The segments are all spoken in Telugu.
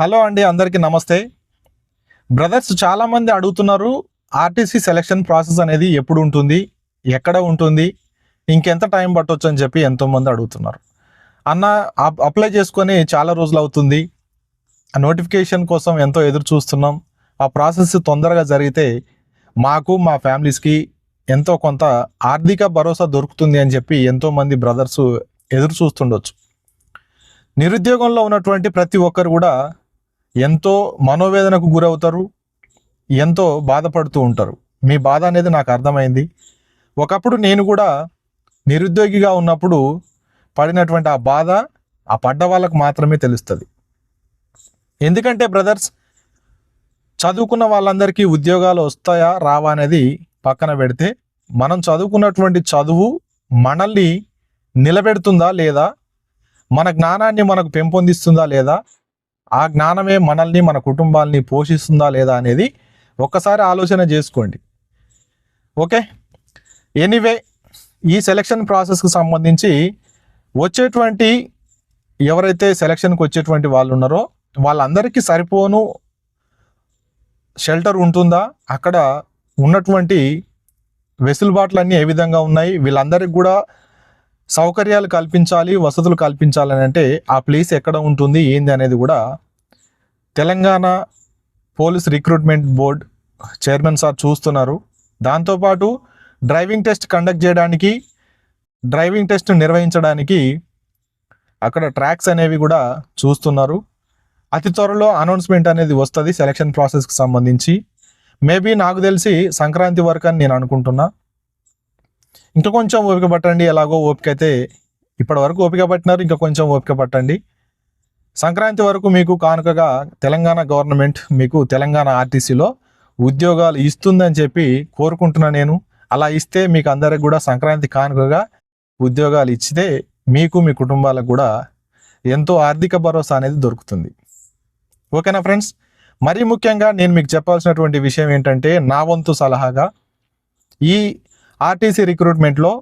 హలో అండి అందరికీ నమస్తే. బ్రదర్స్ చాలామంది అడుగుతున్నారు ఆర్టీసీ సెలక్షన్ ప్రాసెస్ అనేది ఎప్పుడు ఉంటుంది ఎక్కడ ఉంటుంది ఇంకెంత టైం పట్టవచ్చు అని చెప్పి ఎంతోమంది అడుగుతున్నారు. అన్న అప్లై చేసుకొని చాలా రోజులు అవుతుంది. ఆ నోటిఫికేషన్ కోసం ఎంతో ఎదురు చూస్తున్నాం. ఆ ప్రాసెస్ తొందరగా జరిగితే మాకు మా ఫ్యామిలీస్కి ఎంతో కొంత ఆర్థిక భరోసా దొరుకుతుంది అని చెప్పి ఎంతోమంది బ్రదర్స్ ఎదురు చూస్తుండొచ్చు. నిరుద్యోగంలో ఉన్నటువంటి ప్రతి ఒక్కరు కూడా ఎంతో మనోవేదనకు గురవుతారు ఎంతో బాధపడుతూ ఉంటారు. మీ బాధ అనేది నాకు అర్థమైంది. ఒకప్పుడు నేను కూడా నిరుద్యోగిగా ఉన్నప్పుడు పడినటువంటి ఆ బాధ ఆ పడ్డ వాళ్ళకు మాత్రమే తెలుస్తుంది. ఎందుకంటే బ్రదర్స్ చదువుకున్న వాళ్ళందరికీ ఉద్యోగాలు వస్తాయా రావా అనేది పక్కన పెడితే మనం చదువుకున్నటువంటి చదువు మనల్ని నిలబెడుతుందా లేదా? మన జ్ఞానాన్ని మనకు పెంపొందిస్తుందా లేదా? ఆ జ్ఞానమే మనల్ని మన కుటుంబాల్ని పోషిస్తుందా లేదా అనేది ఒక్కసారి ఆలోచన చేసుకోండి. ఓకే? ఎనీవే ఈ సెలక్షన్ ప్రాసెస్కి సంబంధించి వచ్చేటువంటి ఎవరైతే సెలక్షన్కి వచ్చేటువంటి వాళ్ళు ఉన్నారో వాళ్ళందరికీ సరిపోను షెల్టర్ ఉంటుందా? అక్కడ ఉన్నటువంటి వెసులుబాట్లన్నీ ఏ విధంగా ఉన్నాయి? వీళ్ళందరికీ కూడా సౌకర్యాలు కల్పించాలి వసతులు కల్పించాలని అంటే ఆ ప్లేస్ ఎక్కడ ఉంటుంది ఏంది అనేది కూడా Telangana police recruitment board chairman sir చూస్తున్నారు. దాంతోపాటు డ్రైవింగ్ టెస్ట్ కండక్ట్ చేయడానికి డ్రైవింగ్ టెస్ట్ నిర్వహించడానికి అక్కడ ట్రాక్స్ అనేవి కూడా చూస్తున్నారు. అతి త్వరలో అనౌన్స్మెంట్ అనేది వస్తుంది సెలక్షన్ ప్రాసెస్కి సంబంధించి. మేబీ నాకు తెలిసి సంక్రాంతి వరకు అని నేను అనుకుంటున్నా. ఇంకా కొంచెం ఓపిక పట్టండి. ఎలాగో ఓపిక అయితే ఇప్పటి వరకు ఓపిక పట్టినారు. ఇంకా కొంచెం ఓపిక పట్టండి. సంక్రాంతి వరకు మీకు కానుకగా తెలంగాణ గవర్నమెంట్ మీకు తెలంగాణ ఆర్టీసీలో ఉద్యోగాలు ఇస్తుందని చెప్పి కోరుకుంటున్నా నేను. అలా ఇస్తే మీకు అందరికి కూడా సంక్రాంతి కానుకగా ఉద్యోగాలు ఇచ్చితే మీకు మీ కుటుంబాలకు కూడా ఎంతో ఆర్థిక భరోసా అనేది దొరుకుతుంది. ఓకేనా ఫ్రెండ్స్? మరీ ముఖ్యంగా నేను మీకు చెప్పాల్సినటువంటి విషయం ఏంటంటే నా వంతు సలహాగా ఈ ఆర్టీసీ రిక్రూట్మెంట్లో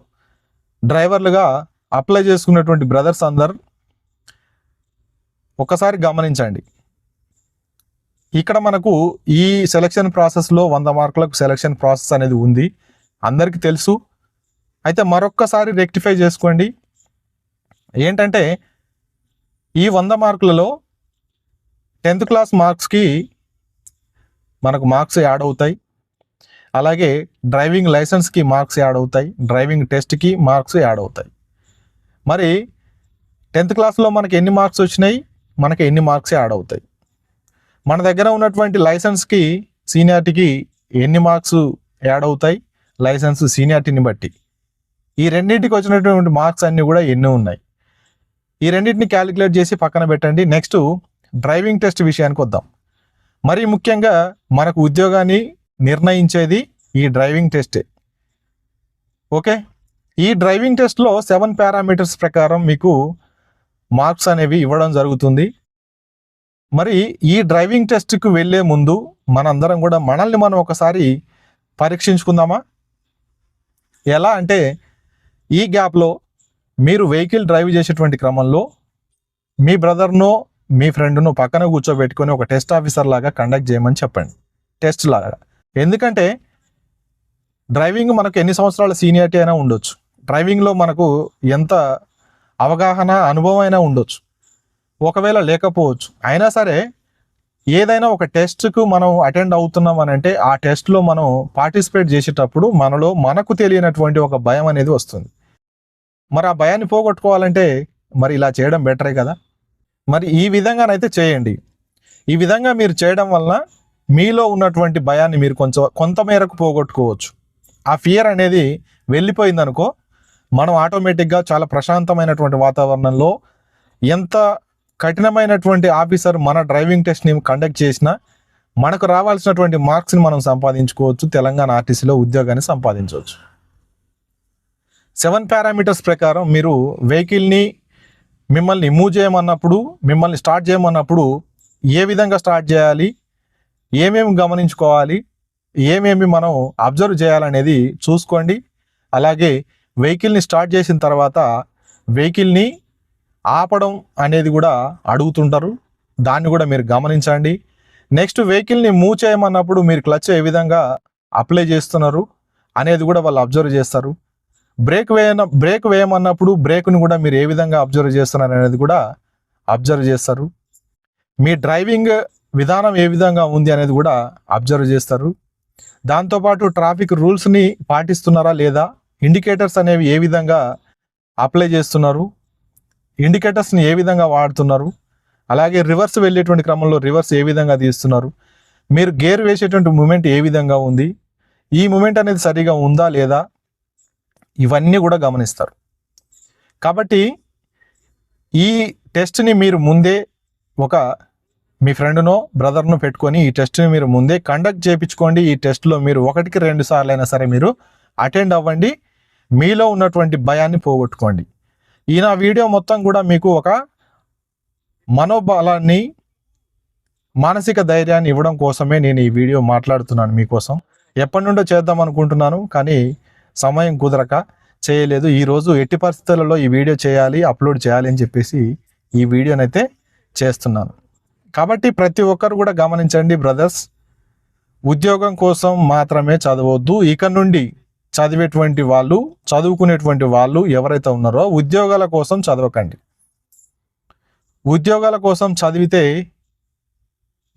డ్రైవర్లుగా అప్లై చేసుకున్నటువంటి బ్రదర్స్ అందరు ఒకసారి గమనించండి. ఇక్కడ మనకు ఈ సెలక్షన్ ప్రాసెస్లో వంద మార్కులకు సెలక్షన్ ప్రాసెస్ అనేది ఉంది. అందరికీ తెలుసు. అయితే మరొక్కసారి రెక్టిఫై చేసుకోండి. ఏంటంటే ఈ వంద మార్కులలో టెన్త్ క్లాస్ మార్క్స్కి మనకు మార్క్స్ యాడ్ అవుతాయి. అలాగే డ్రైవింగ్ లైసెన్స్కి మార్క్స్ యాడ్ అవుతాయి డ్రైవింగ్ టెస్ట్కి మార్క్స్ యాడ్ అవుతాయి. మరి టెన్త్ క్లాస్లో మనకి ఎన్ని మార్క్స్ వచ్చినాయి? మనకి ఎన్ని మార్క్స్ యాడ్ అవుతాయి? మన దగ్గర ఉన్నటువంటి లైసెన్స్కి సీనియారిటీకి ఎన్ని మార్క్స్ యాడ్ అవుతాయి? లైసెన్స్ సీనియారిటీని బట్టి. ఈ రెండింటికి వచ్చినటువంటి మార్క్స్ అన్నీ కూడా ఎన్ని ఉన్నాయి. ఈ రెండింటిని క్యాలిక్యులేట్ చేసి పక్కన పెట్టండి. నెక్స్ట్ డ్రైవింగ్ టెస్ట్ విషయానికి వద్దాం. మరి ముఖ్యంగా మనకు ఉద్యోగాన్ని నిర్ణయించేది ఈ డ్రైవింగ్ టెస్టే. ఓకే? ఈ డ్రైవింగ్ టెస్ట్లో సెవెన్ పారామీటర్స్ ప్రకారం మీకు మార్క్స్ అనేవి ఇవ్వడం జరుగుతుంది. మరి ఈ డ్రైవింగ్ టెస్ట్కు వెళ్ళే ముందు మనందరం కూడా మనల్ని మనం ఒకసారి పరీక్షించుకుందామా? ఎలా అంటే ఈ గ్యాప్లో మీరు వెహికల్ డ్రైవ్ చేసేటువంటి క్రమంలో మీ బ్రదర్నో మీ ఫ్రెండ్ను పక్కన కూర్చోబెట్టుకొని ఒక టెస్ట్ ఆఫీసర్ లాగా కండక్ట్ చేయమని చెప్పండి. టెస్ట్ లాగా. ఎందుకంటే డ్రైవింగ్ మనకు ఎన్ని సంవత్సరాల సీనియారిటీ అయినా ఉండొచ్చు. డ్రైవింగ్లో మనకు ఎంత అవగాహన అనుభవం అయినా ఉండొచ్చు. ఒకవేళ లేకపోవచ్చు. అయినా సరే ఏదైనా ఒక టెస్ట్కు మనం అటెండ్ అవుతున్నాం అని అంటే ఆ టెస్ట్లో మనం పార్టిసిపేట్ చేసేటప్పుడు మనలో మనకు తెలియనటువంటి ఒక భయం అనేది వస్తుంది. మరి ఆ భయాన్ని పోగొట్టుకోవాలంటే మరి ఇలా చేయడం బెటరే కదా? మరి ఈ విధంగానైతే చేయండి. ఈ విధంగా మీరు చేయడం వలన మీలో ఉన్నటువంటి భయాన్ని మీరు కొంచెం కొంత మేరకు పోగొట్టుకోవచ్చు. ఆ ఫియర్ అనేది వెళ్ళిపోయిందనుకో మనం ఆటోమేటిక్గా చాలా ప్రశాంతమైనటువంటి వాతావరణంలో ఎంత కఠినమైనటువంటి ఆఫీసర్ మన డ్రైవింగ్ టెస్ట్ని కండక్ట్ చేసినా మనకు రావాల్సినటువంటి మార్క్స్ని మనం సంపాదించుకోవచ్చు తెలంగాణ ఆర్టీసీలో ఉద్యోగాన్ని సంపాదించవచ్చు. సెవెన్ పారామీటర్స్ ప్రకారం మీరు వెహికల్ని మిమ్మల్ని మూవ్ చేయమన్నప్పుడు మిమ్మల్ని స్టార్ట్ చేయమన్నప్పుడు ఏ విధంగా స్టార్ట్ చేయాలి ఏమేమి గమనించుకోవాలి? ఏమేమి మనం అబ్జర్వ్ చేయాలనేది చూసుకోండి. అలాగే వెహికల్ని స్టార్ట్ చేసిన తర్వాత వెహికల్ని ఆపడం అనేది కూడా అడుగుతుంటారు. దాన్ని కూడా మీరు గమనించండి. నెక్స్ట్ వెహికల్ని మూవ్ చేయమన్నప్పుడు మీరు క్లచ్ ఏ విధంగా అప్లై చేస్తున్నారు అనేది కూడా వాళ్ళు అబ్జర్వ్ చేస్తారు. బ్రేక్ వేయన బ్రేక్ వేయమన్నప్పుడు బ్రేక్ను కూడా మీరు ఏ విధంగా అబ్జర్వ్ చేస్తున్నారు అనేది కూడా అబ్జర్వ్ చేస్తారు. మీ డ్రైవింగ్ విధానం ఏ విధంగా ఉంది అనేది కూడా అబ్జర్వ్ చేస్తారు. దాంతోపాటు ట్రాఫిక్ రూల్స్ని పాటిస్తున్నారా లేదా? ఇండికేటర్స్ అనేవి ఏ విధంగా అప్లై చేస్తున్నారు? ఇండికేటర్స్ని ఏ విధంగా వాడుతున్నారు? అలాగే రివర్స్ వెళ్ళేటువంటి క్రమంలో రివర్స్ ఏ విధంగా తీస్తున్నారు? మీరు గేర్ వేసేటువంటి మూమెంట్ ఏ విధంగా ఉంది? ఈ మూమెంట్ అనేది సరిగా ఉందా లేదా? ఇవన్నీ కూడా గమనిస్తారు. కాబట్టి ఈ టెస్ట్ని మీరు ముందే ఒక మీ ఫ్రెండ్నో బ్రదర్ను పెట్టుకొని ఈ టెస్ట్ని మీరు ముందే కండక్ట్ చేయించుకోండి ఈ టెస్ట్లో మీరు ఒకటికి రెండు సార్లు అయినా సరే మీరు అటెండ్ అవ్వండి. మీలో ఉన్నటువంటి భయాన్ని పోగొట్టుకోండి. ఈ నా వీడియో మొత్తం కూడా మీకు ఒక మనోబలాన్ని మానసిక ధైర్యాన్ని ఇవ్వడం కోసమే నేను ఈ వీడియో మాట్లాడుతున్నాను మీకోసం. ఎప్పటి నుండో చేద్దాం అనుకుంటున్నాను కానీ సమయం కుదరక చేయలేదు. ఈరోజు ఎట్టి పరిస్థితులలో ఈ వీడియో చేయాలి అప్లోడ్ చేయాలి అని చెప్పేసి ఈ వీడియోనైతే చేస్తున్నాను. కాబట్టి ప్రతి ఒక్కరు కూడా గమనించండి బ్రదర్స్. ఉద్యోగం కోసం మాత్రమే చదవద్దు. ఇక నుండి చదివేటువంటి వాళ్ళు చదువుకునేటువంటి వాళ్ళు ఎవరైతే ఉన్నారో ఉద్యోగాల కోసం చదవకండి. ఉద్యోగాల కోసం చదివితే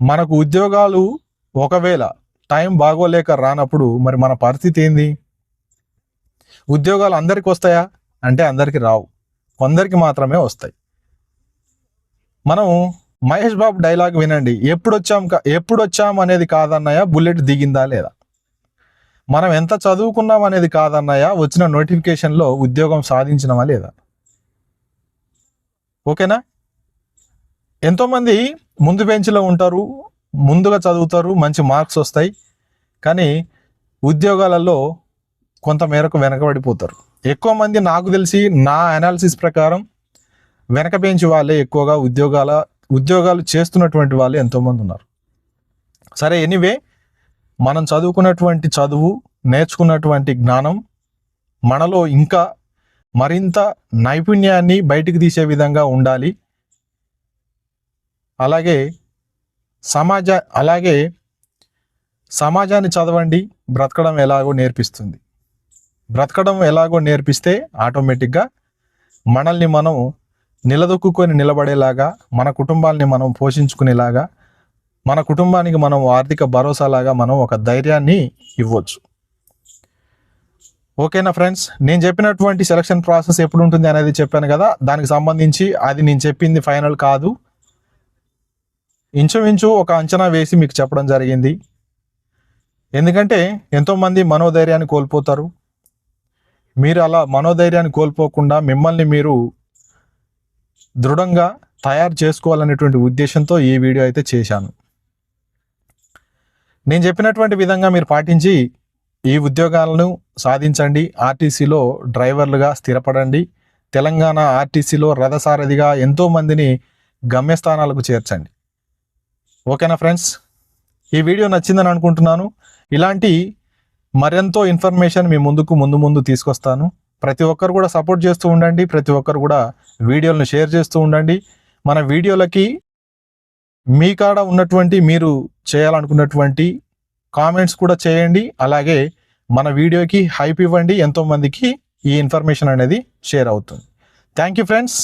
మనకు ఉద్యోగాలు ఒకవేళ టైం బాగోలేక రానప్పుడు మరి మన పరిస్థితి ఏంది? ఉద్యోగాలు అందరికి వస్తాయా? అంటే అందరికి రావు. కొందరికి మాత్రమే వస్తాయి. మనం మహేష్ బాబు డైలాగ్ వినండి. ఎప్పుడు వచ్చాం కా- ఎప్పుడు వచ్చాం అనేది కాదన్నయ్య బుల్లెట్ దిగిందా లేదా? మనం ఎంత చదువుకున్నాం అనేది కాదన్నయ్య వచ్చిన నోటిఫికేషన్లో ఉద్యోగం సాధించినమా లేదా? ఓకేనా? ఎంతోమంది ముందు బెంచ్లో ఉంటారు ముందుగా చదువుతారు మంచి మార్క్స్ వస్తాయి కానీ ఉద్యోగాలలో కొంత మేరకు వెనకబడిపోతారు. ఎక్కువ మంది నాకు తెలిసి నా అనాలిసిస్ ప్రకారం వెనక బెంచ్ వాళ్ళే ఎక్కువగా ఉద్యోగాల ఉద్యోగాలు చేస్తున్నటువంటి వాళ్ళు ఎంతోమంది ఉన్నారు. సరే ఎనీవే మనం చదువుకున్నటువంటి చదువు నేర్చుకున్నటువంటి జ్ఞానం మనలో ఇంకా మరింత నైపుణ్యాన్ని బయటికి తీసే విధంగా ఉండాలి. అలాగే సమాజ అలాగే సమాజాన్ని చదవండి బ్రతకడం ఎలాగో నేర్పిస్తుంది. బ్రతకడం ఎలాగో నేర్పిస్తే ఆటోమేటిక్గా మనల్ని మనం నిలదొక్కుకొని నిలబడేలాగా మన కుటుంబాల్ని మనం పోషించుకునేలాగా మన కుటుంబానికి మనం ఆర్థిక భరోసాలాగా మనం ఒక ధైర్యాన్ని ఇవ్వచ్చు. ఓకేనా ఫ్రెండ్స్? నేను చెప్పినటువంటి సెలక్షన్ ప్రాసెస్ ఎప్పుడు ఉంటుంది అనేది చెప్పాను కదా దానికి సంబంధించి అది నేను చెప్పింది ఫైనల్ కాదు. ఇంచుమించు ఒక అంచనా వేసి మీకు చెప్పడం జరిగింది. ఎందుకంటే ఎంతోమంది మనోధైర్యాన్ని కోల్పోతారు. మీరు అలా మనోధైర్యాన్ని కోల్పోకుండా మిమ్మల్ని మీరు దృఢంగా తయారు చేసుకోవాలనేటువంటి ఉద్దేశంతో ఈ వీడియో అయితే చేశాను. నేను చెప్పినటువంటి విధంగా మీరు పాటించి ఈ ఉద్యోగాలను సాధించండి. ఆర్టీసీలో డ్రైవర్లుగా స్థిరపడండి. తెలంగాణ ఆర్టీసీలో రథసారథిగా ఎంతోమందిని గమ్యస్థానాలకు చేర్చండి. ఓకేనా ఫ్రెండ్స్? ఈ వీడియో నచ్చిందని అనుకుంటున్నాను. ఇలాంటి మరెంతో ఇన్ఫర్మేషన్ మీ ముందుకు ముందు ముందు తీసుకొస్తాను. ప్రతి ఒక్కరు కూడా సపోర్ట్ చేస్తూ ఉండండి. ప్రతి ఒక్కరు కూడా వీడియోలను షేర్ చేస్తూ ఉండండి. మన వీడియోలకి మీ కాడ ఉన్నటువంటి మీరు చేయాలనుకున్నటువంటి కామెంట్స్ కూడా చేయండి. అలాగే మన వీడియోకి హైప్ ఇవ్వండి. ఎంతోమందికి ఈ ఇన్ఫర్మేషన్ అనేది షేర్ అవుతుంది. Thank you friends